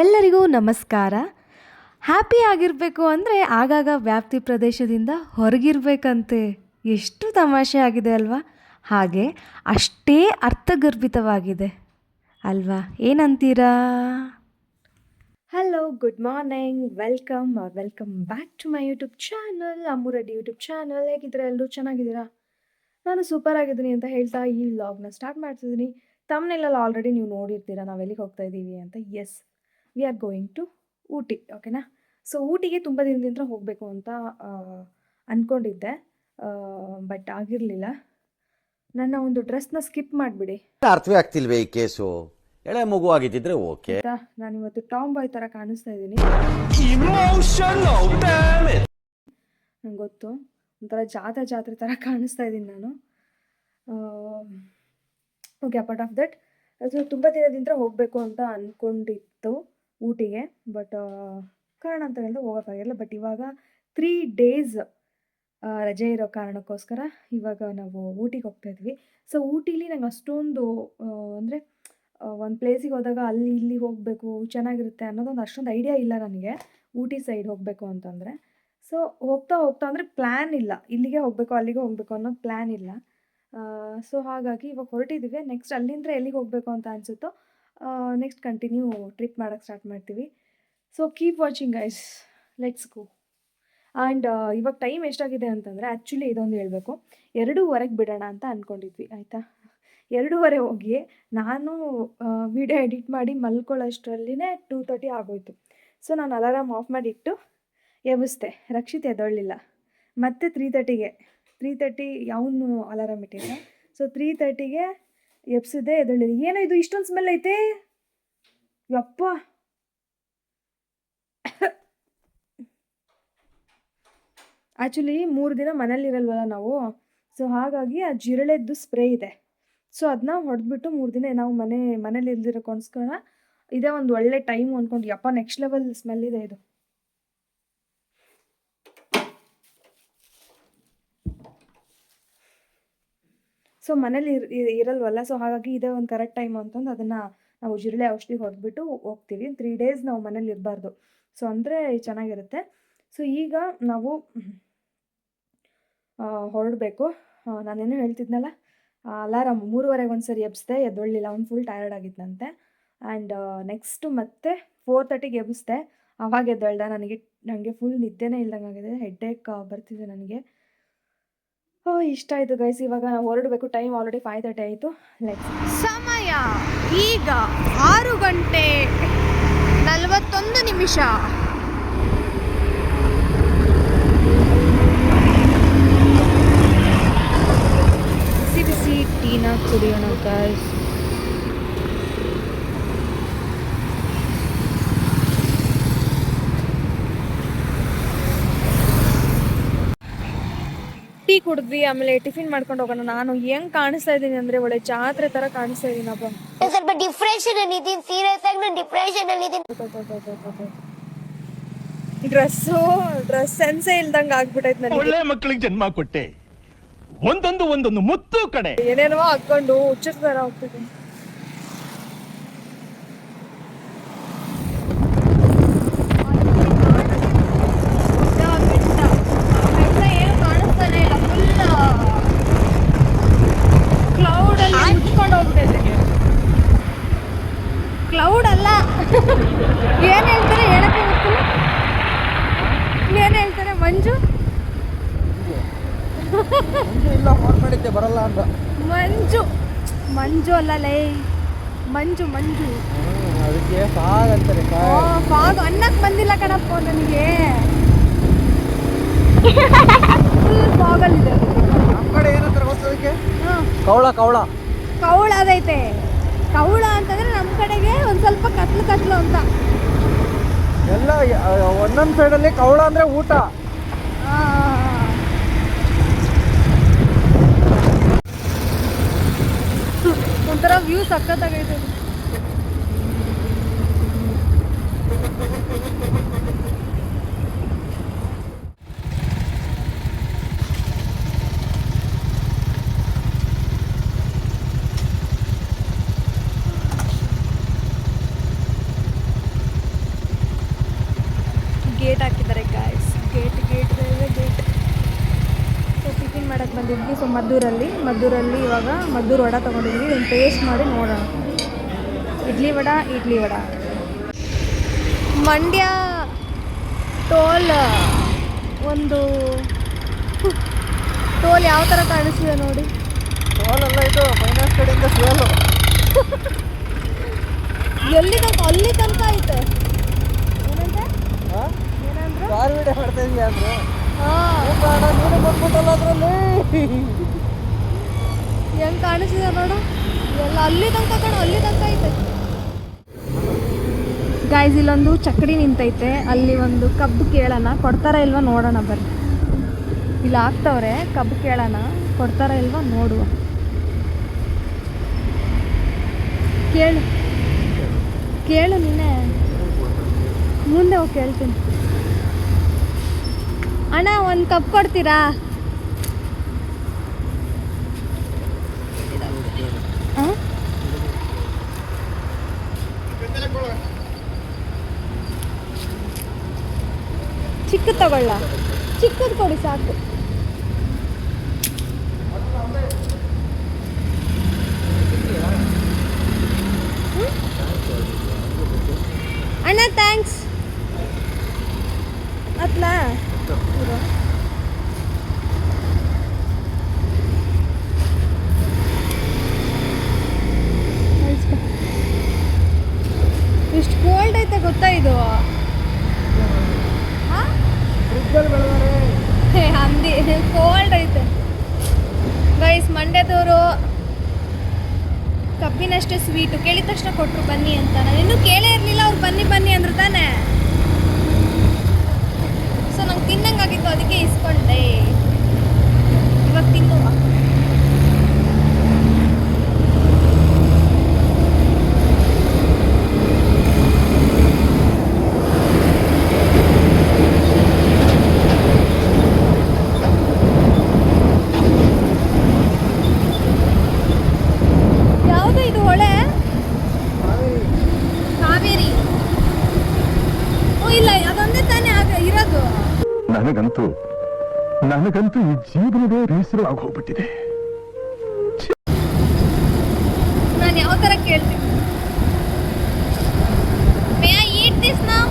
ಎಲ್ಲರಿಗೂ ನಮಸ್ಕಾರ. ಹ್ಯಾಪಿ ಆಗಿರಬೇಕು ಅಂದರೆ ಆಗಾಗ ವ್ಯಾಪ್ತಿ ಪ್ರದೇಶದಿಂದ ಹೊರಗಿರಬೇಕಂತೆ. ಎಷ್ಟು ತಮಾಷೆ ಆಗಿದೆ ಅಲ್ವಾ? ಹಾಗೆ ಅಷ್ಟೇ ಅರ್ಥಗರ್ಭಿತವಾಗಿದೆ. ಅಲ್ವಾ? ಏನಂತೀರಾ? Hello good morning welcome welcome back to my YouTube channel Ammu Reddy YouTube channel ಹೇಗಿದ್ದೀರಾ? ಎಲ್ಲರೂ ಚೆನ್ನಾಗಿದ್ದೀರಾ? ನಾನು ಸೂಪರ್ ಆಗಿದ್ದೀನಿ ಅಂತ ಹೇಳ್ತಾ ಈ ವ್ಲಾಗ್ನ ಸ್ಟಾರ್ಟ್ ಮಾಡ್ತಿದ್ದೀನಿ. ತಮ್ಮನೆಲ್ಲ ಆಲ್ರೆಡಿ ನೀವು ನೋಡಿರ್ತೀರಾ? ನಾವು ಎಲ್ಲಿಗೆ ಹೋಗ್ತಾ ಇದ್ದೀವಿ ಅಂತ? Yes we are going to Ooty ಓಕೆನಾ ಸೊ ಊಟಿಗೆ ತುಂಬ ದಿನದಿಂದ ಹೋಗಬೇಕು ಅಂತ ಅಂದ್ಕೊಂಡಿದ್ದೆ ಬಟ್ ಆಗಿರಲಿಲ್ಲ. ನನ್ನ ಒಂದು ಡ್ರೆಸ್ನ ಸ್ಕಿಪ್ ಮಾಡಿಬಿಡಿ. ಅರ್ಥವೇ ಆಗ್ತಿಲ್ವೇ ಈ ಕೇಸು ಎಳೆ ಮಗು ಆಗಿದ್ದಿದ್ರೆ ಓಕೆ ನಾನು ಇವತ್ತು ಟಾಮ್ ಬಾಯ್ ಥರ ಕಾಣಿಸ್ತಾ ಇದ್ದೀನಿ! ನಂಗೆ ಗೊತ್ತು. ಒಂಥರ ಜಾತ್ರೆ ಜಾತ್ರೆ ಥರ ಕಾಣಿಸ್ತಾ ಇದ್ದೀನಿ ನಾನು. ಓಕೆ ಅಪಾರ್ಟ್ ಆಫ್ ದಟ್ ಅದು ತುಂಬ ದಿನದಿಂದ ಹೋಗಬೇಕು ಅಂತ ಅಂದ್ಕೊಂಡಿತ್ತು ಊಟಿಗೆ ಬಟ್ ಕಾರಣ ಅಂತ ಹೇಳಿದ್ರೆ ಹೋಗೋಕ್ಕಾಗಿಲ್ಲ ಬಟ್ ಇವಾಗ ತ್ರೀ ಡೇಸ್ ರಜೆ ಇರೋ ಕಾರಣಕ್ಕೋಸ್ಕರ ಇವಾಗ ನಾವು ಊಟಿಗೆ ಹೋಗ್ತಾ ಇದ್ವಿ. ಸೊ ಊಟಿಲಿ ನಂಗೆ ಅಷ್ಟೊಂದು ಅಂದರೆ ಒಂದು ಪ್ಲೇಸಿಗೆ ಹೋದಾಗ ಅಲ್ಲಿ ಇಲ್ಲಿ ಹೋಗಬೇಕು, ಚೆನ್ನಾಗಿರುತ್ತೆ ಅನ್ನೋದೊಂದು ಅಷ್ಟೊಂದು ಐಡಿಯಾ ಇಲ್ಲ ನನಗೆ, ಊಟಿ ಸೈಡ್ ಹೋಗಬೇಕು ಅಂತಂದರೆ. ಸೊ ಹೋಗ್ತಾ ಹೋಗ್ತಾ ಅಂದರೆ ಪ್ಲ್ಯಾನ್ ಇಲ್ಲ. ಇಲ್ಲಿಗೆ ಹೋಗಬೇಕು, ಅಲ್ಲಿಗೆ ಹೋಗಬೇಕು ಅನ್ನೋ ಪ್ಲ್ಯಾನ್ ಇಲ್ಲ. ಸೊ ಹಾಗಾಗಿ ಇವಾಗ ಹೊರಟಿದ್ದೀವಿ ನೆಕ್ಸ್ಟ್ ಅಲ್ಲಿಂದ ಎಲ್ಲಿಗೆ ಹೋಗಬೇಕು ಅಂತ ಅನಿಸುತ್ತೋ ನೆಕ್ಸ್ಟ್ ಕಂಟಿನ್ಯೂ ಟ್ರಿಪ್ ಮಾಡೋಕ್ಕೆ ಸ್ಟಾರ್ಟ್ ಮಾಡ್ತೀವಿ. So keep watching guys let's go and ಇವಾಗ ಟೈಮ್ ಎಷ್ಟಾಗಿದೆ ಅಂತಂದರೆ ಆ್ಯಕ್ಚುಲಿ ಇದೊಂದು ಹೇಳಬೇಕು. ಎರಡೂವರೆಗೆ ಬಿಡೋಣ ಅಂತ ಅಂದ್ಕೊಂಡಿದ್ವಿ ಆಯಿತಾ? ಎರಡೂವರೆ ಹೋಗಿ ನಾನು ವಿಡಿಯೋ ಎಡಿಟ್ ಮಾಡಿ ಮಲ್ಕೊಳ್ಳೋಷ್ಟರಲ್ಲಿನೇ ಟೂ ತರ್ಟಿ ಆಗೋಯ್ತು. ಸೊ ನಾನು ಅಲಾರಾಮ್ ಆಫ್ ಮಾಡಿಟ್ಟು ಎಬ್ಬಿಸ್ದೆ. ರಕ್ಷಿತ್ ಎದ್ದೊಳ್ಳಿಲ್ಲ. ಮತ್ತೆ ತ್ರೀ ತರ್ಟಿಗೆ ತ್ರೀ ತರ್ಟಿ ಯಾವನು ಅಲಾರಾಮ್ ಇಟ್ಟಿಲ್ಲ. ಸೊ ತ್ರೀ ತರ್ಟಿಗೆ ಎಬ್ಸಿದ್ದೆ ಎದಳಿದೆ ಏನೋ ಇದು ಇಷ್ಟೊಂದು ಸ್ಮೆಲ್ ಐತೆ. ಯಪ್ಪ. ಆ್ಯಕ್ಚುಲಿ ಮೂರು ದಿನ ಮನೇಲಿರಲ್ವಲ್ಲ ನಾವು. ಸೊ ಹಾಗಾಗಿ ಆ ಜಿರಳೆದ್ದು ಸ್ಪ್ರೇ ಇದೆ. ಸೊ ಅದನ್ನ ಹೊಡೆದ್ಬಿಟ್ಟು ಮೂರು ದಿನ ನಾವು ಮನೆ ಮನೇಲಿ ಇಲ್ದಿರೋಕ್ಕೋಸ್ಕರ ಇದೇ ಒಂದು ಒಳ್ಳೆ ಟೈಮ್ ಅಂದ್ಕೊಂಡು ಯಪ್ಪ ನೆಕ್ಸ್ಟ್ ಲೆವೆಲ್ ಸ್ಮೆಲ್ ಇದೆ ಇದು. ಸೊ ಮನೇಲಿ ಇರ್ ಇರ್- ಇರಲ್ವಲ್ಲ? ಸೊ ಹಾಗಾಗಿ ಇದೇ ಒಂದು ಕರೆಕ್ಟ್ ಟೈಮ್ ಅಂತಂದು ಅದನ್ನು ನಾವು ಜಿರಳೆ ಔಷಧಿ ಹೊಡೆದ್ಬಿಟ್ಟು ಹೋಗ್ತೀವಿ. ತ್ರೀ ಡೇಸ್ ನಾವು ಮನೇಲಿ ಇರಬಾರ್ದು. ಸೊ ಅಂದರೆ ಚೆನ್ನಾಗಿರುತ್ತೆ. ಸೊ ಈಗ ನಾವು ಹೊರಡಬೇಕು. ನಾನೇನು ಹೇಳ್ತಿದ್ನಲ್ಲ? ಅಲಾರಾಮ್ ಮೂರುವರೆಗೆ ಒಂದು ಸರಿ ಎಬ್ಸ್ದೆ, ಎದ್ದೊಳ್ಳಿಲ್ಲ. ಅವ್ನು ಫುಲ್ ಟಯರ್ಡ್ ಆಗಿದ್ದಂತೆ ಆ್ಯಂಡ್ ನೆಕ್ಸ್ಟು ಮತ್ತೆ ಫೋರ್ ತರ್ಟಿಗೆ ಎಬ್ಬಿಸ್ದೆ ಅವಾಗ ಎದ್ದೊಳ್ದ. ನನಗೆ ನನಗೆ ಫುಲ್ ನಿದ್ದೆನೇ ಇಲ್ದಂಗೆ ಆಗಿದೆ ಹೆಡ್ಡೇಕ್ ಬರ್ತಿದೆ ನನಗೆ. ಓ, ಇಷ್ಟ ಆಯಿತು ಗೈಸ್ ಇವಾಗ ನಾವು ಹೊರಡಬೇಕು. ಟೈಮ್ ಆಲ್ರೆಡಿ ಫೈವ್ ತರ್ಟಿ ಆಯಿತು. ಲೈಕ್ ಸಮಯ ಈಗ ಆರು ಗಂಟೆ ನಲವತ್ತೊಂದು ನಿಮಿಷ. ಬಿಸಿ ಬಿಸಿ ಟೀನ ಕುಡಿಯೋಣ ಗೈಸ್ ಟೀ ಕುಡಿದ್ವಿ ಆಮೇಲೆ ಟಿಫಿನ್ ಮಾಡ್ಕೊಂಡು ಹೋಗೋಣ. ನಾನು ಹೆಂಗ್ ಕಾಣಿಸ್ತಾ ಇದ್ದೀನಿ ಅಂದ್ರೆ ಒಳ್ಳೆ ಜಾತ್ರೆ ತರ ಕಾಣಿಸ್ತಾ ಇದ್ದೀನಪ್ಪ ಸ್ವಲ್ಪ ಡಿಪ್ರೆಷನ್ ಅಲ್ಲಿ ಇದೀನಿ ಸೀರಿಯಸ್ ಆಗಿ ನಾನು ಡಿಪ್ರೆಷನ್ ಅಲ್ಲಿ ಇದೀನಿ. ಡ್ರೆಸ್ಸು ಡ್ರೆಸ್ ಸೆನ್ಸೇ ಇಲ್ದಂಗ ಆಗ್ಬಿಟ್ಟೈತೆ ನನಗೆ ಒಳ್ಳೆ ಮಕ್ಕಳಿಗೆ ಜನ್ಮ ಕೊಟ್ಟೆ. ಒಂದೊಂದು ಒಂದೊಂದು ಮುತ್ತು ಕಡೆ. ಏನೇನೋ ಹಾಕೊಂಡು ಹುಚ್ಚರ ತರ ಹೋಗ್ತಿದ್ದೀನಿ ಕ್ಲೌಡ್ ಅಲ್ಲಿ ಮುಚ್ಕೊಂಡು ಹೋಗ್ತೈತೆ ಕ್ಲೌಡ್ ಅಲ್ಲ ಏನ್ ಹೇಳ್ತಾರೆ ಹೇಳಕ್ಕೆ ಗೊತ್ತಿಲ್ಲ ಏನ್ ಹೇಳ್ತಾರೆ ಮಂಜು ಬರಲ್ಲ ಅಂತ ಮಂಜು ಮಂಜು ಅಲ್ಲ ಲೈ ಮಂಜು ಮಂಜು. ಅದಕ್ಕೆ ಫಾಗ್ ಅಂತಾರೆ ಫಾಗ್ ಅನ್ನಕ್ ಬಂದಿಲ್ಲ ಕಣಪ್ಪ ನನಗೆ. ಫಾಗಲ್ಲಿದೆ ಕಡೆ ಏನಂತಾರೆ ಗೊತ್ತಾ ಅದಕ್ಕೆ? ಹಾಂ. ಕವಳ ಕವಳ ಕೌಳ ಅದೈತೆ. ಕೌಳ ಅಂತಂದ್ರೆ ನಮ್ಮ ಕಡೆಗೆ ಒಂದು ಸ್ವಲ್ಪ ಕತ್ಲು ಕತ್ಲು ಅಂತ. ಎಲ್ಲ ಒಂದೊಂದು ಸೈಡಲ್ಲಿ ಕವಳ ಅಂದ್ರೆ ಊಟ. ಒಂಥರ ವ್ಯೂ ಸಖತ್ತಾಗೈತೆ ಗೇಟ್ ಹಾಕಿದ್ದಾರೆ guys gate gate gate so tiffin ಮಾಡಕ್ಕೆ ಬಂದಿದ್ವಿ. ಸೊ ಮದ್ದೂರಲ್ಲಿ. ಮದ್ದೂರಲ್ಲಿ ಇವಾಗ ಮದ್ದೂರು ವಡ ತಗೊಂಡಿದ್ವಿ. ಟೇಸ್ಟ್ ಮಾಡಿ ನೋಡೋಣ. ಇಡ್ಲಿ ವಡ ಇಡ್ಲಿ ವಡ. ಮಂಡ್ಯ ಟೋಲ್ ಒಂದು ಟೋಲ್ ಯಾವ ಥರ ಕಾಣಿಸ್ತಿದೆ ನೋಡಿ. ಟೋಲ್ ಎಲ್ಲ ಇದು ಫೈನಾನ್ಸ್ ಕಡೆಯಿಂದ ಸೇಲು ಎಲ್ಲಿ ತನಕ ಅಲ್ಲಿ ತನಕ ಐತೆ. ಏನಂತೆ? ಏನಂದ್ರೆ? ಕಾರ್ ವಿಡಿಯೋ ಮಾಡ್ತಾ ಇದೀಯ ಅಂದ್ರೆ. ನೀನು ಬಂದ್ಬಿಟ್ಟಲ್ಲ ಅದರಲ್ಲಿ. ಹೆಂಗ್ ಕಾಣಿಸಿದೆ ನೋಡು. ಎಲ್ಲ ಅಲ್ಲಿ ತನಕ ಕಣ ಅಲ್ಲಿ ತನಕ ಐತೆ. ಗಾಯ್ಸ್ ಇಲ್ಲೊಂದು ಚಕ್ಕಡಿ ನಿಂತೈತೆ. ಅಲ್ಲಿ ಒಂದು ಕಬ್ಬು ಕೇಳೋಣ. ಕೊಡ್ತಾರ ಇಲ್ವಾ ನೋಡೋಣ ಬರ್ರಿ. ಇಲ್ಲಿ ಹಾಕ್ತವ್ರೆ ಕಬ್ಬು ಕೇಳೋಣ. ಕೊಡ್ತಾರ ಇಲ್ವಾ ನೋಡುವ. ಕೇಳು. ಕೇಳು ನೀನೆ. ಮುಂದೆ ಹೋಗಿ ಕೇಳ್ತೀನಿ. ಅಣ್ಣ, ಒಂದು ಕಪ್ ಕೊಡ್ತೀರಾ ಆ? ಚಿಕ್ಕದು ತಗೊಳ್ಳ. ಚಿಕ್ಕದು ಕೊಡಿ ಸಾಕು ಹ್ಮ್? ಅಣ್ಣ ಥ್ಯಾಂಕ್ಸ್ ಅತ್ಲಾ ಇರು. ಆಯ್ತು. ಎಷ್ಟು ಕೋಲ್ಡ್ ಐತೆ ಗೊತ್ತಾ ಇದು ಹಾ? ಹೇ, ಹಂದಿ ಕೋಲ್ಡ್ ಐತೆ ಗೈಸ್ ಮಂಡ್ಯದವರು ಕಬ್ಬಿನಷ್ಟೇ ಸ್ವೀಟು ಕೇಳಿದ ತಕ್ಷಣ ಕೊಟ್ಟರು ಬನ್ನಿ ಅಂತ ನಾನು ಇನ್ನೂ ಕೇಳೇ ಇರಲಿಲ್ಲ ಅವ್ರು ಬನ್ನಿ ಬನ್ನಿ ಅಂದ್ರು ತಾನೆ ಸೊ ನಂಗೆ ತಿನ್ನಂಗಾಗಿತ್ತು ಅದಕ್ಕೆ ಇಸ್ಕೊಂಡೆ ಇವಾಗ ತಿನ್ನುವ ಯಾವುದು ಇದು ಹೊಳೆ ಕಾವೇರಿ ಓ ಇಲ್ಲ ಅದೊಂದೇ ತಾನೇ ಆಗ ಇರೋದು ನನಗಂತೂ ನನಗಂತೂ ಈ ಜೀವನವೇ ಬೇಸರವಾಗಿ ಹೋಗ್ಬಿಟ್ಟಿದೆ ನಾನು ಯಾವ ಥರ ಕೇಳ್ತೀನಿ ಮೇ ಐ ಈಟ್ ದಿಸ್ ನಾವು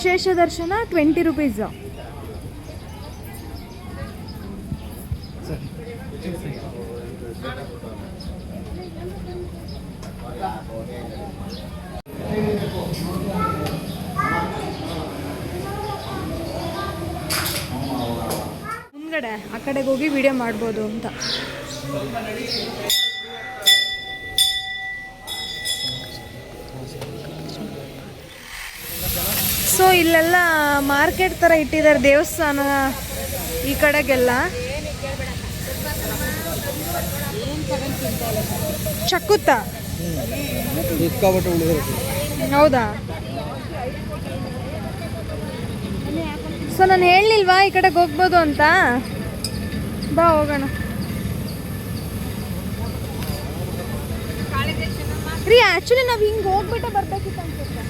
ವಿಶೇಷ ದರ್ಶನ ಟ್ವೆಂಟಿ ರುಪೀಸ್. ಮುಂದ್ಗಡೆ ಆ ಕಡೆಗೆ ಹೋಗಿ ವಿಡಿಯೋ ಮಾಡ್ಬೋದು ಅಂತ. ಸೊ, ಇಲ್ಲೆಲ್ಲ ಮಾರ್ಕೆಟ್ ಥರ ಇಟ್ಟಿದ್ದಾರೆ ದೇವಸ್ಥಾನ ಈ ಕಡೆಗೆಲ್ಲ. ಚಕ್ಕುತ್ತ? ಹೌದಾ? ಸೊ, ನಾನು ಹೇಳಿಲ್ವಾ ಈ ಕಡೆಗೆ ಹೋಗ್ಬೋದು ಅಂತ? ಬಾ, ಹೋಗೋಣ. ರೀ ಆ್ಯಕ್ಚುಲಿ ನಾವು ಹಿಂಗೆ ಹೋಗ್ಬಿಟ್ಟೆ ಬರ್ಬೇಕಿತ್ತು ಅನ್ಸುತ್ತೆ.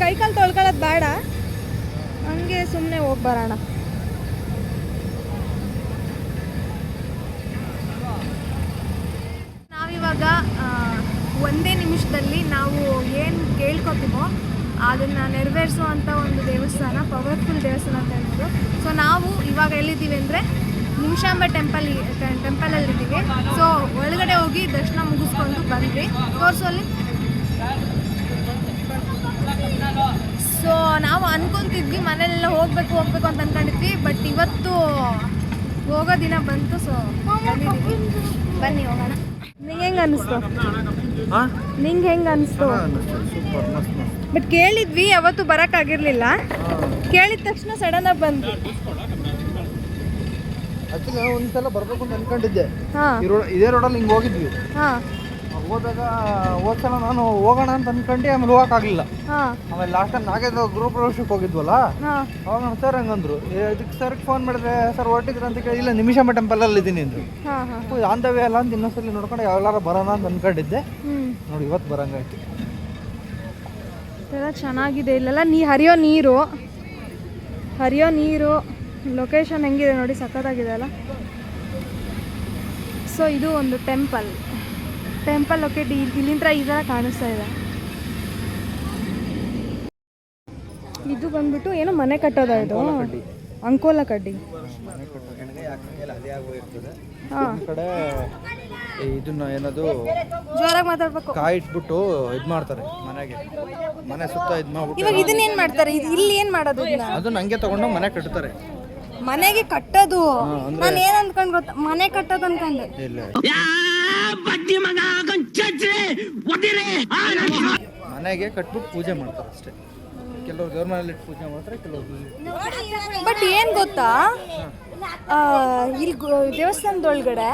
ಕೈ ಕಾಲು ತೊಳ್ಕೊಳ್ಳೋದು ಬೇಡ. ಹಂಗೆ ಸುಮ್ಮನೆ ಹೋಗಿ ಬರೋಣ. ನಾವಿವಾಗ ಒಂದೇ ನಿಮಿಷದಲ್ಲಿ ನಾವು ಏನು ಕೇಳ್ಕೊತೀವೋ ಅದನ್ನು ನೆರವೇರಿಸುವಂಥ ಒಂದು ದೇವಸ್ಥಾನ ಪವರ್ಫುಲ್ ದೇವಸ್ಥಾನ ಅಂತ ಹೇಳ್ಬೋದು. ಸೊ ನಾವು ಇವಾಗ ಎಲ್ಲಿದ್ದೀವಿ ಅಂದರೆ ನಿಮಿಷಾಂಬ ಟೆಂಪಲ್ ಟೆಂಪಲಲ್ಲಿ ಇದ್ದೀವಿ ಸೊ ಒಳಗಡೆ ಹೋಗಿ ದರ್ಶನ ಮುಗಿಸ್ಕೊಂಡು ಬಂದ್ವಿ. ತೋರಿಸೋಲ್ಲಿ ಸೊ ನಾವು ಅನ್ಕೊಂತಿದ್ವಿ ಮನೆಯಲ್ಲೆಲ್ಲ ಹೋಗ್ಬೇಕು ಹೋಗ್ಬೇಕು ಅಂತ ಅನ್ಕೊಂಡಿದ್ವಿ ಬಟ್ ಇವತ್ತು ಹೋಗೋ ದಿನ ಬಂತು ಸೊ ಬನ್ನಿ ಹೋಗೋಣ. ನಿಂಗೆ ಹೆಂಗೆ ಅನಿಸ್ತು? ನಿಂಗೆ ಹೆಂಗೆ ಅನಿಸ್ತು? ಬಟ್ ಕೇಳಿದ್ವಿ ಯಾವತ್ತು ಬರೋಕ್ಕಾಗಿರ್ಲಿಲ್ಲ ಕೇಳಿದ ತಕ್ಷಣ ಸಡನ್ ಆಗಿ ಬಂದ್ವಿ ಒಂದ್ಸಲ ಬರ್ಬೇಕು ಅಂತ ಅನ್ಕೊಂಡಿದ್ದೆ. ಇದೇ ರೋಡಲ್ಲಿ ಹಿಂಗೆ ಹೋಗಿದ್ವಿ. ಹಾಂ. ಹೋದಾಗ ಹೋದ್ಸಲ ನಾನು ಹೋಗೋಣ ಅಂತ ಅನ್ಕೊಂಡು ಆಮೇಲೆ ಹೋಗಕ್ ಹಾಂ. ಆಮೇಲೆ ಲಾಸ್ಟ್ ಟೈಮ್ ನಾಗೇಂದ್ರ ಗೃಹ ಪ್ರವೇಶಕ್ಕೆ ಹೋಗಿದ್ವಲ್ಲ? ಹಾಂ. ಅವಾಗ ಸರ್ ಹಂಗಂದ್ರು ಇದಕ್ಕೆ ಸರ್ಗೆ ಫೋನ್ ಮಾಡಿದ್ರೆ ಸರ್ ಹೊರಟಿದ್ರ ಅಂತ ಕೇಳಿ ಇಲ್ಲ ನಿಮಿಷಮ್ಮ ಟೆಂಪಲಲ್ಲಿ ಇದ್ದೀನಿ ಅಂದ್ರು. ಹಾಂ ಹಾಂ ಆನ್ ದ ವೇ ಅಲ್ಲ ಅಂತ ಇನ್ನೊಂದ್ಸಲಿ ನೋಡ್ಕೊಂಡು ಯಾವಾಗಾರ ಬರೋಣ ಅಂತ ಅನ್ಕೊಂಡಿದ್ದೆ. ನೋಡಿ ಇವತ್ತು ಬರಂಗಾಯ್ತು. ಚೆನ್ನಾಗಿದೆ ಇಲ್ಲೆಲ್ಲ ನೀ ಹರಿಯೋ ನೀರು. ಹರಿಯೋ ನೀರು. ಲೊಕೇಶನ್ ಹೆಂಗಿದೆ ನೋಡಿ ಸಖತ್ತಾಗಿದೆ ಅಲ್ಲ. ಸೊ ಇದು ಒಂದು ಟೆಂಪಲ್ ಟೆಂಪಲ್ ಲೊಕೇಟ್ ಇಲ್ಲಿಂದ ಈ ಥರ ಕಾಣಿಸ್ತಾ ಇದೆ. ಇದು ಬಂದ್ಬಿಟ್ಟು ಏನೋ ಮನೆ ಕಟ್ಟೋದ ಇದು? ಅಂಕೋಲ ಕಡ್ಡಿ. ಇದನ್ನ ಏನದು ಜೋರಾಗಿ ಮಾತಾಡ್ಬೇಕು. ಕಾಯಿ ಇಟ್ಬಿಟ್ಟು ಇದು ಮಾಡ್ತಾರೆ ಮನೆಗೆ. ಮನೆ ಸುತ್ತ ಇದ್ ಮಾಡ್ಬಿಟ್ಟು ಇವಾಗ ಇದನ್ನ ಏನ್ ಮಾಡ್ತಾರೆ? ಇಲ್ಲಿ ಏನ್ ಮಾಡೋದು ಅದು ನಂಗೆ ತಗೊಂಡು ಮನೆ ಕಟ್ತಾರೆ. ಮನೆಗೆ ಕಟ್ಟೋದು? ನಾನು ಏನ್ ಅನ್ಕೊಂಡ್ ಗೊತ್ತಾ? ಮನೆ ಕಟ್ಟೋದು ಅನ್ಕೊಂಡೆ. ಇಲ್ಲ. ಮನೆಗೆ ಕಟ್ಬಿಟ್ಟು ಪೂಜೆ ಮಾಡ್ತಾರೆ ಅಷ್ಟೇ. ಕೆಲವರು ದೇವ್ರ ಮನೇಲಿ ಇಟ್ಟು ಪೂಜೆ ಮಾಡ್ತಾರೆ ಕೆಲವರು ಬಟ್ ಏನ್ ಗೊತ್ತಾ? ಇಲ್ಲಿ ದೇವಸ್ಥಾನದೊಳಗಡೆ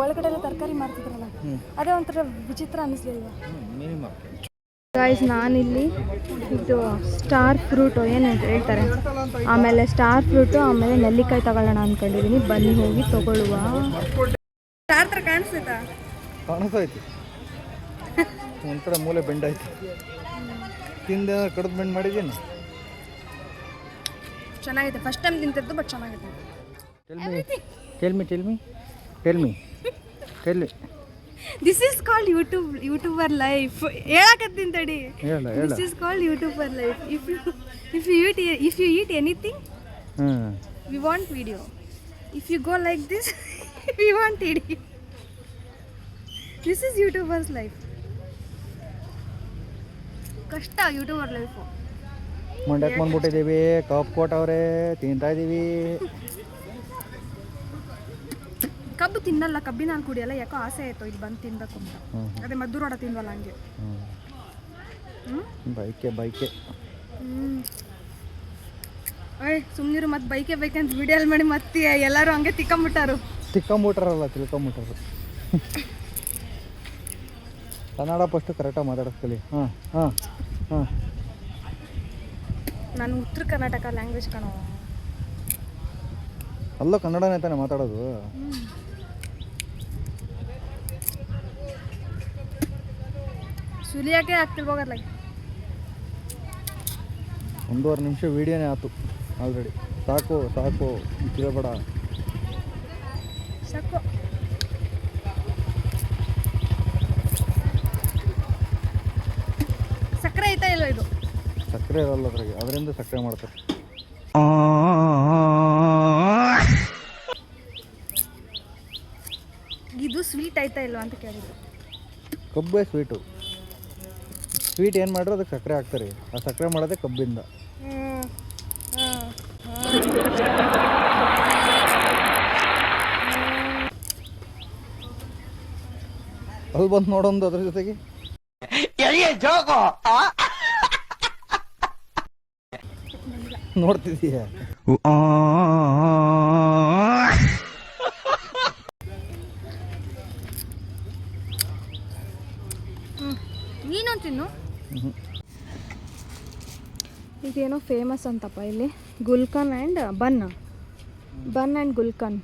ಒಳಗಡೆ ಎಲ್ಲ ತರಕಾರಿ ಮಾಡ್ತಿದ್ರಲ್ಲ ಅದೇ ಒಂಥರ ವಿಚಿತ್ರ ಅನಿಸ್ಲಿಲ್ವಾ? ಗಾಯ್ಸ್ ನಾನಿಲ್ಲಿ ಇದು ಸ್ಟಾರ್ ಫ್ರೂಟು ಏನು ಹೇಳ್ತಾರೆ? ಆಮೇಲೆ ಸ್ಟಾರ್ ಫ್ರೂಟು ಆಮೇಲೆ ನೆಲ್ಲಿಕಾಯಿ ತಗೊಳ್ಳೋಣ ಅನ್ಕೊಂಡಿದ್ದೀನಿ ಬನ್ನಿ ಹೋಗಿ ತಗೊಳ್ಳುವ. ಸ್ಟಾರ್ ಥರ ಕಾಣಿಸ್ತೈತಾ ಕಾಣಿಸ್ತೈತಿ ಕಡೆ ಮೂಲೆ ಬೆಂಡಾಯ್ತು. ತಿಂದ ಕಡ್ದು ಬೆಂಡ್ ಮಾಡಿದ್ದೀನಿ. ಚೆನ್ನಾಗಿದೆ ಫಸ್ಟ್ ಟೈಮ್ ತಿಂತಿದ್ದು ಬಟ್ ಚೆನ್ನಾಗಿದೆ tell me tell me tell me tell me this is called YouTube YouTuber life ಹೇಳಕತ್ತೀನಿ ತಡಿ. ಹೇಳ ಹೇಳ. This is called YouTuber life if you if you eat if you eat anything we want video if you go like this we want ED this is YouTubers life ಕಷ್ಟ YouTuber life ಮಂಡ್ಯಕ್ಕೆ ಬಂದ್ಬಿಟ್ಟಿದ್ದೀವಿ cup ಕೊಟ್ಟವ್ರೆ ತಿಂತಾ ಇದ್ದೀವಿ ಕಬ್ಬು ತಿನ್ನಲ್ಲ ಕಬ್ಬಿನ ಹಾಲು ಕುಡಿಯಲ್ಲ ಯಾಕೋ ಆಸೆ ಆಯ್ತು ಇಲ್ಲಿ ಬಂದು ತಿನ್ಬೇಕು ಅಂತ. ಅದೇ ಮದ್ದೂರೋಡ ತಿನ್ವಲ್ಲ ಹಂಗೆ. ಬೈಕೆ ಬೈಕೆ. ಅಯ್ಯ ಸುಮ್ಮನಿರು ಮತ್ತೆ ಬೈಕೆ ಅಂತ ವಿಡಿಯೋಲ್ ಮಾಡಿ ಮತ್ತೆ ಎಲ್ಲರೂ ಹಂಗೆ ತಿಕ್ಕಂಬಿಟ್ಟಾರು. ತಿಕ್ಕಂಬಿಟ್ರಲ್ಲ ತಿಳ್ಕೊಂಬಿಟ್ರು ಕನ್ನಡ ಫಸ್ಟು ಕರೆಕ್ಟಾಗಿ ಮಾತಾಡಿಸ್ಕೊಳ್ಳಿ. ಹಾಂ ಹಾಂ ಹಾಂ. ನಾನು ಉತ್ತರ ಕರ್ನಾಟಕ ಲ್ಯಾಂಗ್ವೇಜ್ ಕಣೋ. ಅಲ್ಲೋ ಕನ್ನಡನೇ ತಾನೇ ಮಾತಾಡೋದು. ಸುಲಿಯೋಕೆ ಆಗ್ತಿರ್ಬೋಗಲ್ಲ ಒಂದೂವರೆ ನಿಮಿಷ ವೀಡಿಯೋನೇ ಆಯ್ತು ಆಲ್ರೆಡಿ. ಸಾಕು ಸಾಕು ಕೇಳಬೇಡ. ಸಾಕು. ಸಕ್ಕರೆ ಐತಾ ಇಲ್ಲ ಇದು? ಸಕ್ಕರೆ ಇರಲ್ಲ ಅದ್ರಾಗೆ. ಅದರಿಂದ ಸಕ್ಕರೆ ಮಾಡ್ತಾರೆ. ಇದು ಸ್ವೀಟ್ ಆಯ್ತಾ ಇಲ್ವಾ ಅಂತ ಕೇಳಿದ್ರು ಕಬ್ಬೇ ಸ್ವೀಟು. ಸ್ವೀಟ್ ಏನು ಮಾಡ್ರೆ ಅದಕ್ಕೆ ಸಕ್ಕರೆ ಹಾಕ್ತಾರೆ. ಆ ಸಕ್ಕರೆ ಮಾಡೋದೇ ಕಬ್ಬಿಂದ. ಅಲ್ಲಿ ಬಂದು ನೋಡೊಂದು ಅದ್ರ ಜೊತೆಗೆ. ನೋಡ್ತಿದೀಯ? ಫೇಮಸ್ ಅಂತಪ್ಪ ಇಲ್ಲಿ. Gulkand and bun. Bun and gulkand.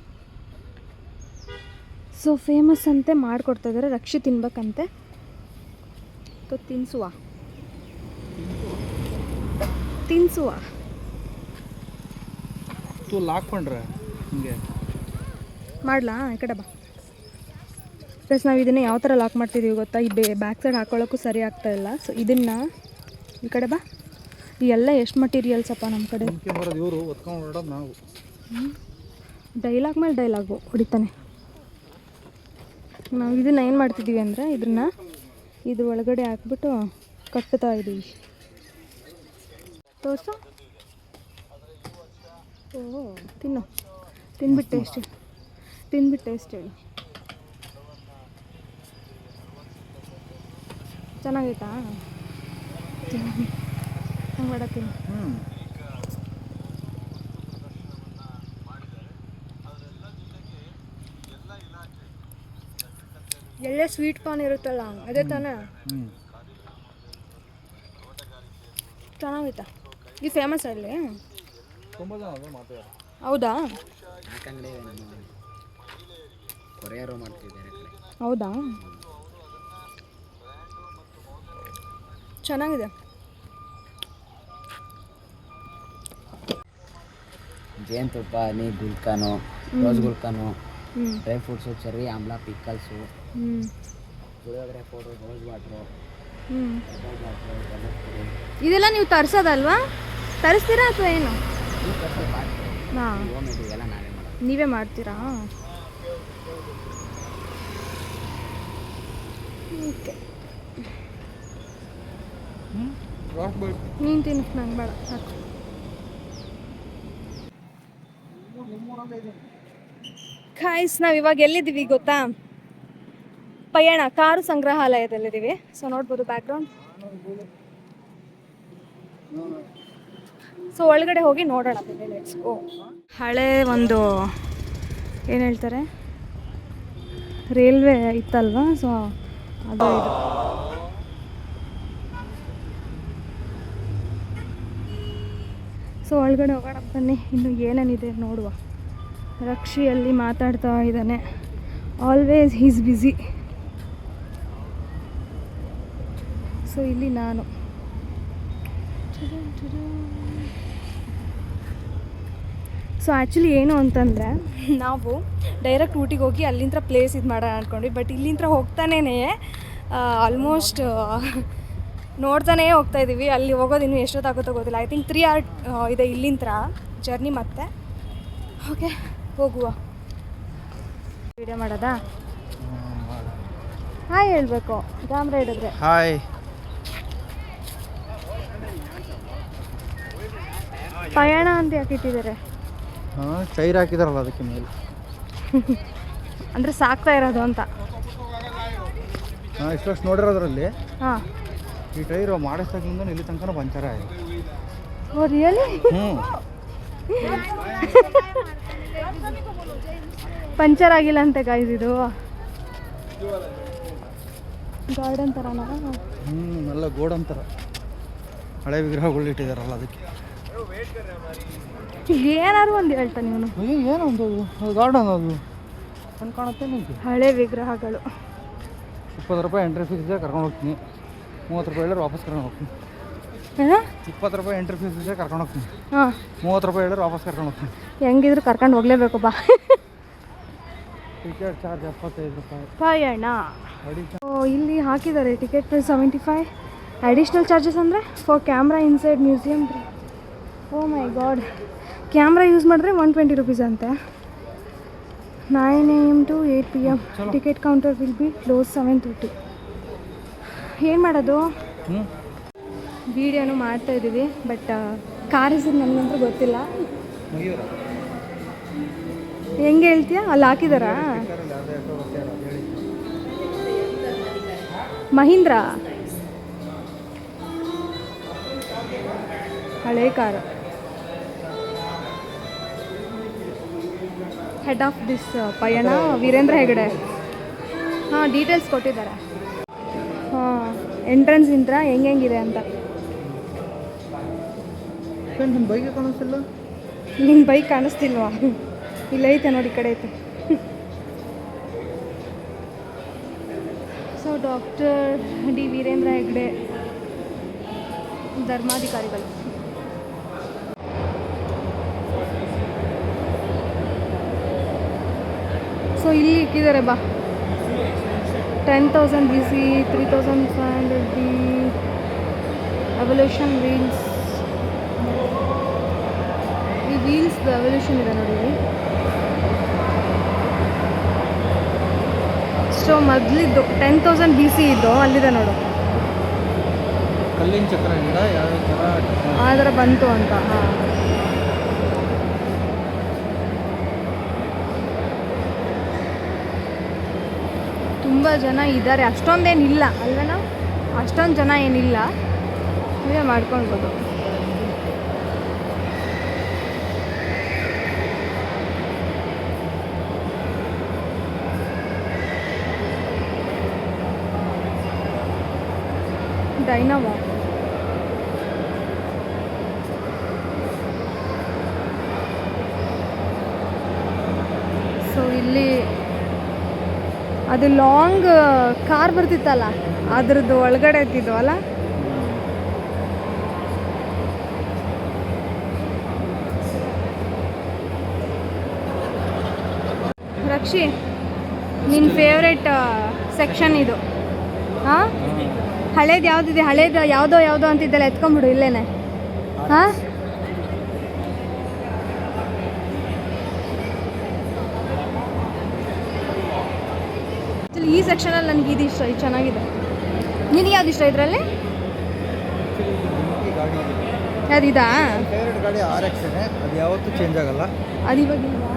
So famous ಅಂತೆ ಮಾಡಿಕೊಡ್ತಾ ಇದ್ದಾರೆ ರಕ್ಷಿ ತಿನ್ಬೇಕಂತೆ. ಸೊ ತಿನ್ಸುವ. ತಿನ್ಸುವ. ಹಾಕ್ಕೊಂಡ್ರೆ ಹಿಂಗೆ. ಮಾಡ್ಲಾ? ಈ ಕಡೆ ಬಾ. ಪ್ಲಸ್ ನಾವು ಇದನ್ನು ಯಾವ ಥರ ಲಾಕ್ ಮಾಡ್ತಿದ್ದೀವಿ ಗೊತ್ತಾ? ಈ ಬೇ ಬ್ಯಾಕ್ ಸೈಡ್ ಹಾಕೊಳ್ಳೋಕ್ಕೂ ಸರಿ ಆಗ್ತಾ ಇಲ್ಲ. ಸೊ ಇದನ್ನು ಈ ಕಡೆ ಬಾ. ಎಲ್ಲ ಎಷ್ಟು ಮಟೀರಿಯಲ್ಸ್ ಅಪ್ಪ ನಮ್ಮ ಕಡೆ? ಇವರು ನಾವು. ಡೈಲಾಗ್ ಮೇಲೆ ಡೈಲಾಗು ಹೊಡಿತಾನೆ. ನಾವು ಇದನ್ನು ಏನು ಮಾಡ್ತಿದ್ದೀವಿ ಅಂದರೆ ಇದನ್ನು ಇದ್ರ ಒಳಗಡೆ ಹಾಕ್ಬಿಟ್ಟು ಕಟ್ತಾ ಇದ್ದೀವಿ ತೋರಿಸು? ಓ ತಿನ್ನು. ತಿನ್ಬಿಟ್ಟು ಟೇಸ್ಟ್ ತಿನ್ಬಿಟ್ಟು ಟೇಸ್ಟ್ ಹೇಳಿ. ಚೆನ್ನಾಗೈತಾ. ಶಾಪಿಂಗ್ ಮಾಡತ್ತೀನಿ ಎಲ್ಲ ಸ್ವೀಟ್ ಪಾನ್ ಇರುತ್ತಲ್ಲ ಅದೇ ತಾನೇ? ಚೆನ್ನಾಗಿತ್ತಾ. ಇದು ಫೇಮಸ್ ಅಲ್ಲಿ? ಹೌದಾ? ಹೌದಾ? ಚೆನ್ನಾಗಿದೆ. ಜೇನುತುಪ್ಪ ನೀ gulkand rose gulkand dry fruits cherry ಆಮ್ಲ ಪಿಕಲ್ಸು ಹ್ಞೂ ಪುಳಿಯೋಗರೆ ಪೌಡ್ರು ರೋಸ್ ವಾಟ್ರು ಇದೆಲ್ಲ ನೀವು ತರಿಸೋದಲ್ವಾ? ತರಿಸ್ತೀರಾ ಅಥವಾ ಏನು? ನಾವೇ ಮಾಡ್ತೀರಾ? ಓಕೆ. ನೀನು ತಿನ್ನು ನಂಗೆ ಬೇಡ ಸಾಕು. ಖಾಯ್ಸ್ ನಾವು ಇವಾಗ ಎಲ್ಲಿದ್ದೀವಿ ಗೊತ್ತಾ? ಪಯಣ, ಕಾರು ಸಂಗ್ರಹಾಲಯದಲ್ಲಿದ್ದೀವಿ. ಸೊ ನೋಡ್ಬೋದು ಬ್ಯಾಕ್ಗ್ರೌಂಡ್ ಸೊ ಒಳಗಡೆ ಹೋಗಿ ನೋಡೋಣ. ಗೋ ಹಳೆ ಒಂದು, ಏನು ಹೇಳ್ತಾರೆ? ರೈಲ್ವೆ ಇತ್ತಲ್ವಾ? ಸೊ ಅದು ಇದು. ಸೊ ಒಳಗಡೆ ಹೋಗೋಣ ಬನ್ನಿ. ಇನ್ನು ಏನೇನಿದೆ ನೋಡುವ. ರಕ್ಷಿಯಲ್ಲಿ ಮಾತಾಡ್ತಾ ಇದ್ದಾನೆ. ಆಲ್ವೇಸ್ ಹೀಸ್ ಬ್ಯುಸಿ ಸೊ ಇಲ್ಲಿ ನಾನು. ಸೊ ಆ್ಯಕ್ಚುಲಿ ಏನು ಅಂತಂದರೆ, ನಾವು ಡೈರೆಕ್ಟ್ ಊಟಿಗೆ ಹೋಗಿ ಅಲ್ಲಿಂದ ಪ್ಲೇಸ್ ಇದು ಮಾಡೋಣ ಅಂದ್ಕೊಂಡ್ವಿ ಬಟ್ ಇಲ್ಲಿಂದ ಹೋಗ್ತಾನೇ ಆಲ್ಮೋಸ್ಟ್ ನೋಡ್ತಾನೇ ಹೋಗ್ತಾ ಇದ್ದೀವಿ ಅಲ್ಲಿ ಹೋಗೋದು ಇನ್ನೂ ಎಷ್ಟೊತ್ತಾಗುತ್ತೋ ಗೊತ್ತಿಲ್ಲ ಐ ಥಿಂಕ್ ತ್ರೀ ಅವರ್ ಇದೆ ಇಲ್ಲಿಂದ ಜರ್ನಿ ಮತ್ತೆ. ಓಕೆ ಹೋಗುವ. ವಿಡಿಯೋ ಮಾಡೋದಾ? ಹಾಯ್ ಹೇಳಬೇಕು. ಕ್ಯಾಮ್ರ ಹಿಡಿದ್ರೆ. ಹಾಯ್ ಪಯಣ ಅಂತ ಯಾಕೆ ಇಟ್ಟಿದ್ದಾರೆ? ಹಾಂ ಟೈರ್ ಹಾಕಿದಾರಲ್ಲ ಅದಕ್ಕೆ ಮೇಲೆ. ಅಂದರೆ ಸಾಕ್ತಾ ಇರೋದು ಅಂತ. ಹಾಂ ಇಷ್ಟು ನೋಡಿರೋದ್ರಲ್ಲಿ. ಹಾಂ. ಈ ಟೈರ್ ಮಾಡಿಸ್ದಾಗ್ಲಿಂದ ಇಲ್ಲಿ ತನಕ ಪಂಚರ್ ಆಗಿದೆ ಓ ರಿಯಲಿ ಹ್ಞೂ ಪಂಚರ್ ಆಗಿಲ್ಲ ಅಂತ ಗಾಯ್ಸ್ ಇದು. ಗಾರ್ಡನ್ ಥರನಾ ಹ್ಞೂ ಎಲ್ಲ ಗೋಡನ್ ಥರ ಹಳೆ ವಿಗ್ರಹಗಳು ಇಟ್ಟಿದಾರಲ್ಲ ಅದಕ್ಕೆ. ಏನಾದ್ರು ಒಂದು ಹೇಳ್ತಾ ಏನೊಂದು ಏನು ಒಂದು ಗಾರ್ಡನ್ ಅದು. ಕಣ್ ಕಾಣುತ್ತೆ ನಿಮಗೆ ಹಳೆ ವಿಗ್ರಹಗಳು. ಇಪ್ಪತ್ತು ರೂಪಾಯಿ ಎಂಟ್ರಿ ಫೀಸ್ ಕರ್ಕೊಂಡು ಹೋಗ್ತೀನಿ. ಮೂವತ್ತು ರೂಪಾಯಿ ಹೇಳಿದ್ರೆ ವಾಪಸ್ ಕರ್ಕೊಂಡು ಹೋಗ್ತೀನಿ. ಇಪ್ಪತ್ತು ರೂಪಾಯಿ ಎಂಟ್ರಿ ಫೀಸ್ ಇದೆ ಕರ್ಕೊಂಡು ಹೋಗ್ತೀನಿ. ಹಾಂ. ಮೂವತ್ತು ರೂಪಾಯಿ ಹೇಳಿದ್ರೆ ವಾಪಸ್ ಕರ್ಕೊಂಡು ಹೋಗ್ತೀನಿ. ಹೆಂಗಿದ್ರು ಕರ್ಕೊಂಡು ಹೋಗ್ಲೇಬೇಕು ಬಾ. ಟಿಕೆಟ್ ಚಾರ್ಜ್ ಎಪ್ಪತ್ತೈದು ರೂಪಾಯಿ. ಪಯಣ ಓ ಇಲ್ಲಿ ಹಾಕಿದ್ದಾರೆ ticket seventy five additional charges ಅಂದರೆ for camera inside museum oh my God camera use ಮಾಡಿದ್ರೆ ಒನ್ ಟ್ವೆಂಟಿ ರುಪೀಸ್ ಅಂತೆ. Nine A M to eight P M ticket counter will be close seven thirty ಏನು ಮಾಡೋದು? ವೀಡಿಯೋನು ಮಾಡ್ತಾ ಇದ್ದೀವಿ but car ಹೆಸರು ನನಗಂತೂ ಗೊತ್ತಿಲ್ಲ. ಹೆಂಗೆ ಹೇಳ್ತೀಯಾ? ಅಲ್ಲಿ ಹಾಕಿದಾರಾ? ಮಹೀಂದ್ರ? ಹಳೆ ಕಾರ್ ಹೆಡ್ ಆಫ್ ದಿಸ್ ಪಯಣ ವೀರೇಂದ್ರ ಹೆಗಡೆ. ಹಾಂ ಡೀಟೇಲ್ಸ್ ಕೊಟ್ಟಿದ್ದಾರೆ. ಹಾಂ. ಎಂಟ್ರೆನ್ಸ್ ಇಂತ್ರ ಹೆಂಗೆ ಹೆಂಗಿದೆ ಅಂತ. ನನ್ನ ಬೈಕ್ ಕಾಣಿಸ್ತಿಲ್ಲ ನಿನ್ನ ಬೈಕ್ ಕಾಣಿಸ್ತಿಲ್ವಾ? ಇಲ್ಲೈತೆ ನೋಡಿ ಈ ಕಡೆ ಐತೆ. So doctor D Veerendra Hegde ಧರ್ಮಾಧಿಕಾರಿಗಳು. So ಇಲ್ಲಿ ಇಟ್ಟಿದ್ದಾರೆ ಬಾ. Ten thousand B C three thousand five hundred B evolution wheels ಈ ವೀಲ್ಸ್ ಎವಲ್ಯೂಷನ್ ಇದೆ ನೋಡಿ ಸೊ ಮೊದಲಿದ್ದು ಟೆನ್ ತೌಸಂಡ್ ಬಿ ಸಿ ಇದ್ದು ಅಲ್ಲಿದೆ ನೋಡು. ಕಲ್ಲಿನ ಥರ? ಆ ಥರ ಬಂತು ಅಂತ ಹಾಂ. ಜನ ಇದ್ದಾರೆ. ಅಷ್ಟೊಂದೇನಿಲ್ಲ ಅಲ್ವನ? ಅಷ್ಟೊಂದು ಜನ ಏನಿಲ್ಲ. ನೀವೇ ಮಾಡ್ಕೊಳ್ಬೋದು. ಡೈನಮೋ. ಅದು ಲಾಂಗ್ ಕಾರ್ ಬರ್ತಿತ್ತಲ್ಲ, ಅದ್ರದ್ದು ಒಳಗಡೆ ಇದ್ದಿದ್ವಲ್ಲ ರಕ್ಷಿ ನಿನ್ನ ಫೇವ್ರೆಟ್ ಸೆಕ್ಷನ್ ಇದು. ಹಾಂ? ಹಳೇದು ಯಾವುದಿದೆ? ಹಳೇದು ಯಾವುದೋ ಯಾವುದೋ ಅಂತಿದ್ದಲ್ಲ ಎತ್ಕೊಂಬಿಡು ಇಲ್ಲೇನೆ. ಹಾಂ? ಈ ಸೆಕ್ಷನಲ್ಲಿ ನನಗೆ ಇದು ಇಷ್ಟ ಇದು ಚೆನ್ನಾಗಿದೆ. ನಿನಗೆ ಯಾವ್ದು ಇಷ್ಟ ಇದರಲ್ಲಿ? ಯಾವ್ದು ಇದಾ? ಫೇವ್ರೆಟ್ ಗಾಡಿ ಆರ್ ಎಕ್ಸ್ ಅದು ಯಾವತ್ತೂ ಚೇಂಜ್ ಆಗಲ್ಲ. ಅದು ಇವಾಗಿಲ್ವಾ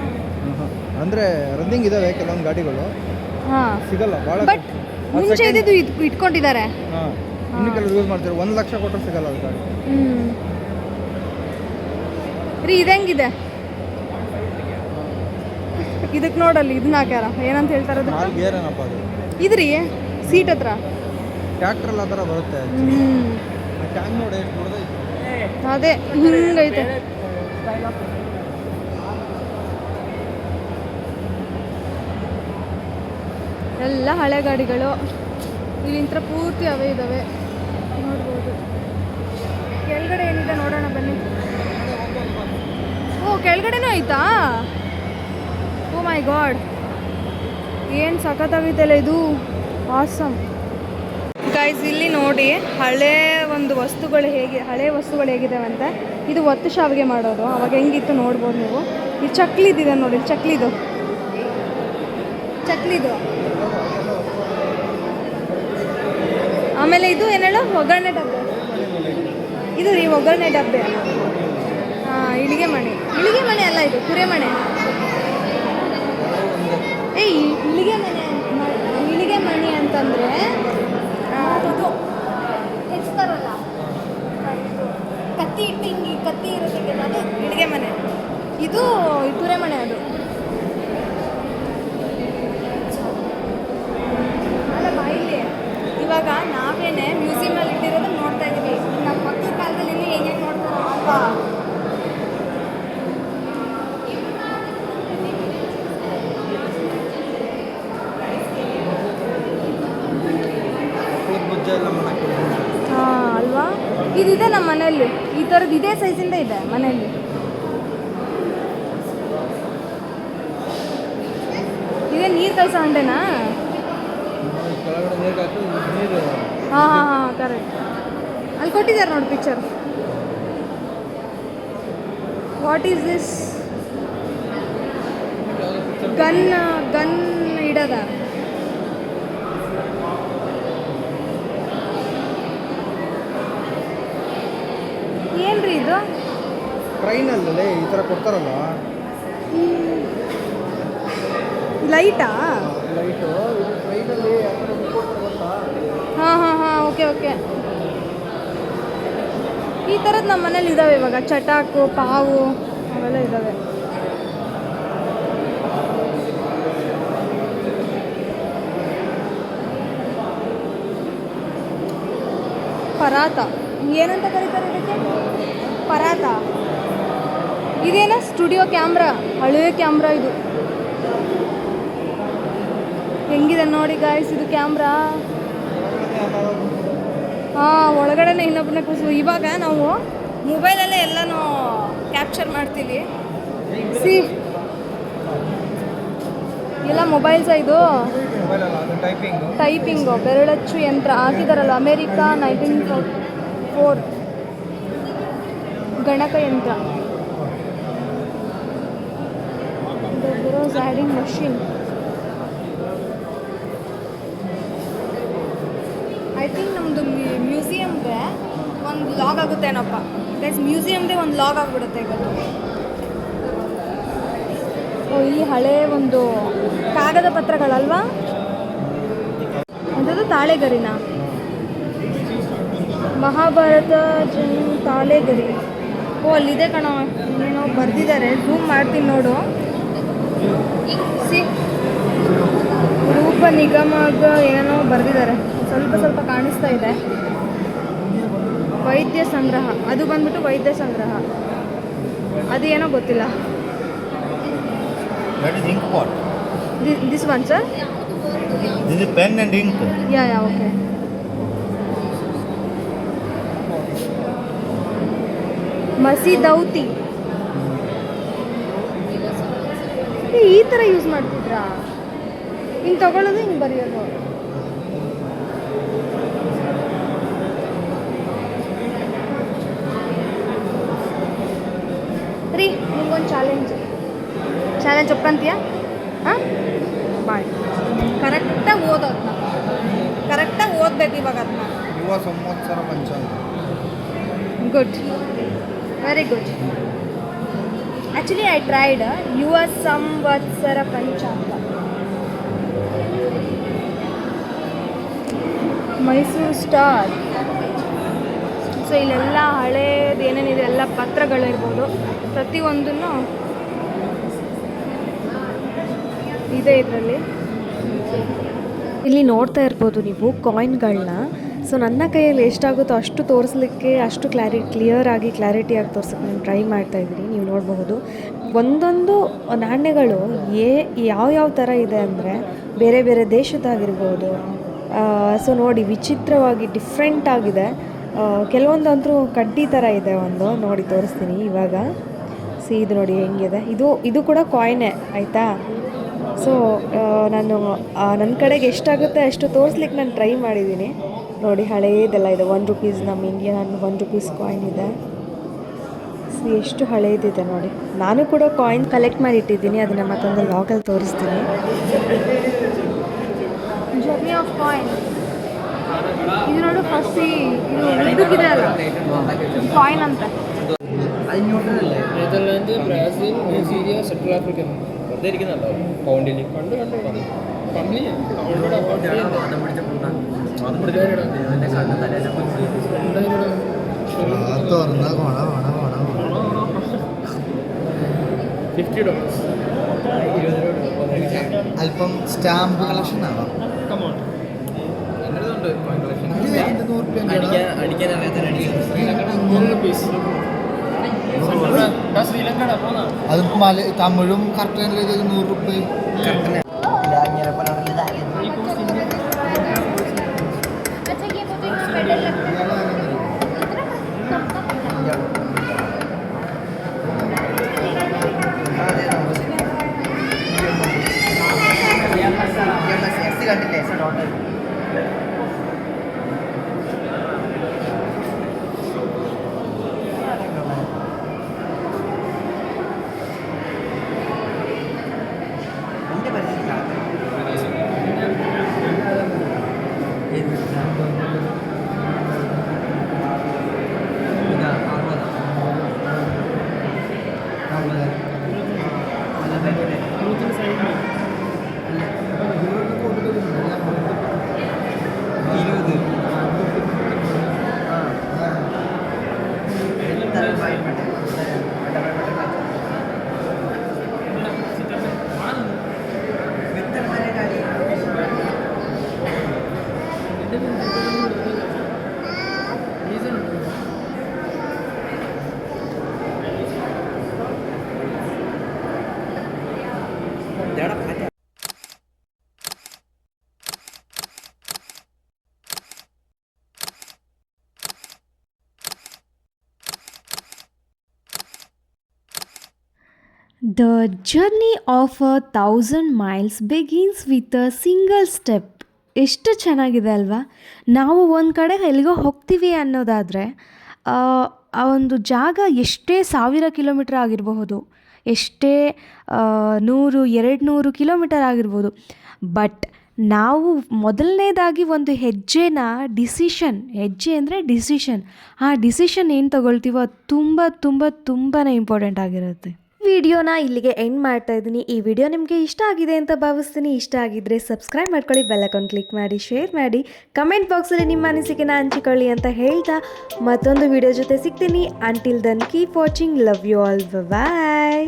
ಅಂದರೆ ರನ್ನಿಂಗ್ ವೆಹಿಕಲ್ ಕೆಲವೊಂದು ಗಾಡಿಗಳು. ಹಾಂ. ಸಿಗಲ್ಲ ಭಾಳ ಬಟ್ ಮುಂಚೆ ಇದ್ದಿದ್ದು ಇದ್ ಇಟ್ಕೊಂಡಿದ್ದಾರೆ. ಹಾಂ. ಇನ್ನು ಕೆಲವರು ಯೂಸ್ ಮಾಡ್ತಾರೆ. ಒಂದು ಲಕ್ಷ ಕೊಟ್ಟರೆ ಸಿಗಲ್ಲ ಅದು ಗಾಡಿ. ರೀ ಇದಂಗಿದೆ ಇದಕ್ಕೆ ನೋಡಲ್ಲಿ ಇದನ್ನ ಹಾಕ್ಯಾರ ಏನಂತ ಹೇಳ್ತಾರೆ ಅದು ನಾಲ್ಕು ಗೇರ್ ಏನಪ್ಪ ಅದು? ಇದ್ರಿ ಸೀಟ್ ಹತ್ರ. ಟ್ಯಾಕ್ಟ್ರಲ್ಲಿ ಆ ಥರ ಬರುತ್ತೆ ಹ್ಞೂ ಟ್ಯಾಂಕ್ ನೋಡಿ ಎಷ್ಟು ದೊಡ್ಡದೈತೆ ಅದೇ ಹಿಂಗೈತೆ ಎಲ್ಲ ಹಳೆ ಗಾಡಿಗಳು. ಇಲ್ಲಿಂತ್ರ ಪೂರ್ತಿ ಅವೇ ಇದಾವೆ. ನೋಡ್ಬೋದು. ಕೆಳಗಡೆ ಏನಿದೆ ನೋಡೋಣ ಬನ್ನಿ. ಓ ಕೆಳಗಡೆನೂ ಆಯ್ತಾ? ಮೈ ಗಾಡ್ ಏನು ಸಖತ್ತಾಗೈತಲ್ಲ ಇದು? ಆಸಮ್ ಗೈಸ್ ಇಲ್ಲಿ ನೋಡಿ ಹಳೆ ಒಂದು ವಸ್ತುಗಳು ಹೇಗೆ, ಹಳೆ ವಸ್ತುಗಳು ಹೇಗಿದಾವೆ ಅಂತ ಇದು ಒತ್ತು ಶಾವಿಗೆ ಮಾಡೋದು. ಅವಾಗ ಹೆಂಗಿತ್ತು ನೋಡ್ಬೋದು ನೀವು. ಈ ಚಕ್ಲಿದಿದೆ ನೋಡಿ, ಚಕ್ಲಿದು. ಚಕ್ಲಿದು. ಆಮೇಲೆ ಇದು ಏನೇಳು ಒಗ್ಗರಣೆ ಡಬ್ಬೆ. ಇದು ರೀ ಒಗ್ಗರಣೆ ಡಬ್ಬೆ. ಹಾಂ, ಇಳಿಗೆ ಮಣೆ. ಇಳಿಗೆ ಮಣೆ ಅಲ್ಲ ಇದು ಕುರೆ ಮಣೆ. ಇಳಿಗೆ ಮನೆ ಇಳಿಗೆ ಮಣಿ ಅಂತಂದ್ರೆ ಅದು ಕತ್ತಿ ಇಟ್ಟು ಕತ್ತಿ ಇರೋದಕ್ಕೆ ಅದು ಇಳಿಗೆ ಮನೆ. ಇದು ಇಬ್ಬರೇ ಮನೆ ಅದು ಅಲ್ಲ ಬಾಯಿಲಿ ಇವಾಗ ನಾವೇನೆ ಮ್ಯೂಸಿಯಮಲ್ಲಿ ಇಟ್ಟಿರೋದು ನೋಡ್ತಾ ಇದೀವಿ ನಮ್ಮ ಮಕ್ಕಳ ಕಾಲದಲ್ಲಿ ಇನ್ನೂ ಹೆಂಗೆ ನೋಡ್ತಾರೋ ಅಪ್ಪ ಮಕ್ಕಳ ಬುಜ್ಜ ಎಲ್ಲ ಮಾಡಕ್ಕೆ ಹಾಂ ಅಲ್ವಾ ಇದಿದೆ ನಮ್ಮ ಮನೆಯಲ್ಲಿ ಥರದ್ದು ಇದೇ ಸೈಜಿಂದ ಇದೆ ಮನೆಯಲ್ಲಿ. ಇದೇ ನೀರು ಕಲಸೋ ನೀರು ಹಾಂ ಹಾಂ ಹಾಂ ಕರೆಕ್ಟ್ ಅಲ್ಲಿ ಕೊಟ್ಟಿದ್ದಾರೆ ನೋಡಿ picture what is this gun gun ಇಡದ? ಏನ್ರಿ ಇದು ಈ ಥರ ಕೊಡ್ತಾರಲ್ಲ ಲೈಟಾ? ಲೈಟು ಟ್ರೈನಲ್ಲಿ ಹಾಂ ಹಾಂ ಹಾಂ ಓಕೆ ಓಕೆ. ಈ ಥರದ್ದು ನಮ್ಮ ಮನೇಲಿ ಇದ್ದಾವೆ ಇವಾಗ. ಚಟಾಕು ಪಾವು ಅವೆಲ್ಲ ಇದ್ದಾವೆ ಪರಾತ. ಏನಂತ ಕರೀತಾರೆ ಇದಕ್ಕೆ? ಪರಾತ. ಇದೇನ ಸ್ಟುಡಿಯೋ ಕ್ಯಾಮ್ರಾ ಹಳೆಯ ಕ್ಯಾಮ್ರಾ ಇದು. ಹೆಂಗಿದೆ ನೋಡಿ ಗಾಯ್ಸ್ ಇದು ಕ್ಯಾಮ್ರಾ? ಹಾಂ, ಒಳಗಡೆನೆ ಇನ್ನೊಬ್ಬನ ಕೂಸು ಇವಾಗ ನಾವು ಮೊಬೈಲಲ್ಲೇ ಎಲ್ಲನೂ ಕ್ಯಾಪ್ಚರ್ ಮಾಡ್ತೀವಿ. ಸಿ ಎಲ್ಲ ಮೊಬೈಲ್ಸ ಇದು? ಟೈಪಿಂಗ್ ಬೆರಳಚ್ಚು ಯಂತ್ರ ಹಾಕಿದಾರಲ್ಲ, ಅಮೇರಿಕಾ ನೈನ್ಟೀನ್ ಫೋರ್. ಗಣಕ ಯಂತ್ರ ಆ್ಯಡಿಂಗ್ ಮಷಿನ್ ಐ ಥಿಂಕ್ ನಮ್ಮದು ಮ್ಯೂಸಿಯಮ್ಗೆ ಒಂದು ಲಾಗ್ ಆಗುತ್ತೇನಪ್ಪ ಗೈಸ್ ಮ್ಯೂಸಿಯಮ್ದೇ ಒಂದು ಲಾಗ್ ಆಗಿಬಿಡುತ್ತೆ ಇವತ್ತು. ಓ, ಈ ಹಳೆ ಒಂದು ಕಾಗದ ಪತ್ರಗಳಲ್ವಾ? ಅಂಥದ್ದು ತಾಳೆಗರಿನ? ಮಹಾಭಾರತ ಜನ್ ತಾಳೆಗರಿ. ಓ ಅಲ್ಲಿದೆ ಕಣೋ. ಏನೋ ಬರೆದಿದ್ದಾರೆ. ಝೂಮ್ ಮಾಡ್ತೀನಿ ನೋಡು. ಸಿ. ರೂಪ ನಿಗಮದ ಏನೋ ಬರೆದಿದ್ದಾರೆ. ಸ್ವಲ್ಪ ಸ್ವಲ್ಪ ಕಾಣಿಸ್ತಾ ಇದೆ. ವೈದ್ಯ ಸಂಗ್ರಹ. ಅದು ಬಂದ್ಬಿಟ್ಟು ವೈದ್ಯ ಸಂಗ್ರಹ. ಅದು ಏನೋ ಗೊತ್ತಿಲ್ಲ. This one sir. Yeah yeah okay ಮಸೀದೌತಿ. ಏ, ಈ ಥರ ಯೂಸ್ ಮಾಡ್ತಿದ್ರಾ? ಹಿಂಗೆ ತಗೊಳ್ಳೋದು ಹಿಂಗೆ ಬರೆಯೋದು. ರೀ ನಿಮ್ಗೊಂದು ಚಾಲೆಂಜ್ ಚಾಲೆಂಜ್ ಒಪ್ಪಂತೀಯಾ ಹಾಂ? ಬಾಯ್. ಕರೆಕ್ಟಾಗಿ ಓದೋದನ್ನ ಕರೆಕ್ಟಾಗಿ ಓದಬೇಕು ಇವಾಗ ಅದನ್ನ ಯುವ ಸಂವತ್ಸರ ಪಂಚಾಂಗ. Good very good actually I tried ಯುವ ಸಂವತ್ಸರ ಪಂಚಾಂಗ ಮೈಸೂರು ಸ್ಟಾರ್ ಸೊ ಇಲ್ಲೆಲ್ಲ ಹಳೇದು ಏನೇನಿದೆ, ಎಲ್ಲ ಪತ್ರಗಳಿರ್ಬೋದು. ಪ್ರತಿಯೊಂದನ್ನು ಇದೆ ಇದರಲ್ಲಿ. ಇಲ್ಲಿ ನೋಡ್ತಾ ಇರ್ಬೋದು ನೀವು ಕಾಯಿನ್ಗಳನ್ನ ಸೊ ನನ್ನ ಕೈಯಲ್ಲಿ ಎಷ್ಟಾಗುತ್ತೋ ಅಷ್ಟು ತೋರಿಸ್ಲಿಕ್ಕೆ, ಅಷ್ಟು ಕ್ಲಾರಿ ಕ್ಲಿಯರ್ ಆಗಿ ಕ್ಲಾರಿಟಿಯಾಗಿ ತೋರ್ಸೋಕ್ಕೆ ನಾನು ಟ್ರೈ ಮಾಡ್ತಾ ಇದ್ದೀನಿ. ನೀವು ನೋಡಬಹುದು. ಒಂದೊಂದು ನಾಣ್ಯಗಳು ಏ ಯಾವ ಯಾವ ಥರ ಇದೆ ಅಂದರೆ ಬೇರೆ ಬೇರೆ ದೇಶದ್ದಾಗಿರ್ಬೋದು. ಸೊ ನೋಡಿ ವಿಚಿತ್ರವಾಗಿ ಡಿಫ್ರೆಂಟ್ ಆಗಿದೆ. ಕೆಲವೊಂದಂತೂ ಕಡ್ಡಿ ಥರ ಇದೆ ಒಂದು. ನೋಡಿ ತೋರಿಸ್ತೀನಿ ಇವಾಗ. ಸಿ, ಇದು ನೋಡಿ ಹೆಂಗಿದೆ. ಇದು ಇದು ಕೂಡ ಕಾಯಿನೇ ಆಯಿತಾ? ಸೊ ನಾನು ನನ್ನ ಕಡೆಗೆ ಎಷ್ಟಾಗುತ್ತೆ ಅಷ್ಟು ತೋರಿಸ್ಲಿಕ್ಕೆ ನಾನು ಟ್ರೈ ಮಾಡಿದ್ದೀನಿ. ನೋಡಿ ಹಳೇದೆಲ್ಲ ಇದೆ ಒನ್ ರುಪೀಸ್ ನಮ್ಮ ಇಂಡಿಯನ್ ಒನ್ ರುಪೀಸ್ ಕಾಯಿನ್ ಇದೆ ಸೊ ಎಷ್ಟು ಹಳೇದಿದೆ ನೋಡಿ ನಾನು ಕೂಡ ಕಾಯಿನ್ ಕಲೆಕ್ಟ್ ಮಾಡಿ ಇಟ್ಟಿದ್ದೀನಿ ಅದನ್ನು ಮತ್ತೊಂದು ಲಾಗಲ್ಲಿ ತೋರಿಸ್ತೀನಿ ಜರ್ನಿ ಆಫ್ ಕಾಯಿನ್ ಇದು ನೋಡು ಫಸ್ಟ್ ಇದು ಇದಕ್ಕಿದೆ ಅಲ್ಲ ಕಾಯಿನ್ ಅಂತ Netherland Brazil Nigeria Central Africa വെറുതെ ഇരിക്കുന്നല്ലോ പൗണ്ടിൽ കണ്ട് കണ്ട് കമ്പനി തുറന്ന കൊണ കൊണ കൊണ ഫിഫ്റ്റി ഡോളേഴ്സ് അല്പം സ്റ്റാമ്പ് കളക്ഷൻ ആവാം. അത് തമിഴും കറക്റ്റ് നൂറ് റുപ്യ the journey of a thousand miles begins with a single step ಎಷ್ಟು ಚೆನ್ನಾಗಿದೆ ಅಲ್ವಾ? ನಾವು ಒಂದು ಕಡೆ ಎಲ್ಲಿಗೋ ಹೋಗ್ತೀವಿ ಅನ್ನೋದಾದರೆ, ಆ ಒಂದು ಜಾಗ ಎಷ್ಟೇ ಸಾವಿರ ಕಿಲೋಮೀಟರ್ ಆಗಿರಬಹುದು, ಎಷ್ಟೇ ನೂರು ಎರಡು ನೂರು ಕಿಲೋಮೀಟರ್ ಆಗಿರ್ಬೋದು ಬಟ್ ನಾವು ಮೊದಲನೇದಾಗಿ ಒಂದು ಹೆಜ್ಜೆನ ಡಿಸಿಷನ್, ಹೆಜ್ಜೆ ಅಂದರೆ ಡಿಸಿಷನ್. ಆ ಡಿಸಿಷನ್ ಏನು ತಗೊಳ್ತೀವೋ ಅದು ತುಂಬ ತುಂಬ ತುಂಬಾ ಇಂಪಾರ್ಟೆಂಟ್ ಆಗಿರುತ್ತೆ. ವಿಡಿಯೋನ ಇಲ್ಲಿಗೆ ಎಂಡ್ ಮಾಡ್ತಾ ಇದ್ದೀನಿ. ಈ ವಿಡಿಯೋ ನಿಮಗೆ ಇಷ್ಟ ಆಗಿದೆ ಅಂತ ಭಾವಿಸ್ತೀನಿ. ಇಷ್ಟ ಆಗಿದ್ದರೆ ಸಬ್ಸ್ಕ್ರೈಬ್ ಮಾಡ್ಕೊಳ್ಳಿ ಬೆಲ್ ಅಕೌಂಟ್ ಕ್ಲಿಕ್ ಮಾಡಿ ಶೇರ್ ಮಾಡಿ. ಕಮೆಂಟ್ ಬಾಕ್ಸಲ್ಲಿ ನಿಮ್ಮ ಅನಿಸಿಕೆನ ಹಂಚಿಕೊಳ್ಳಿ ಅಂತ ಹೇಳ್ತಾ ಮತ್ತೊಂದು ವಿಡಿಯೋ ಜೊತೆ ಸಿಗ್ತೀನಿ. Until then keep watching love you all bye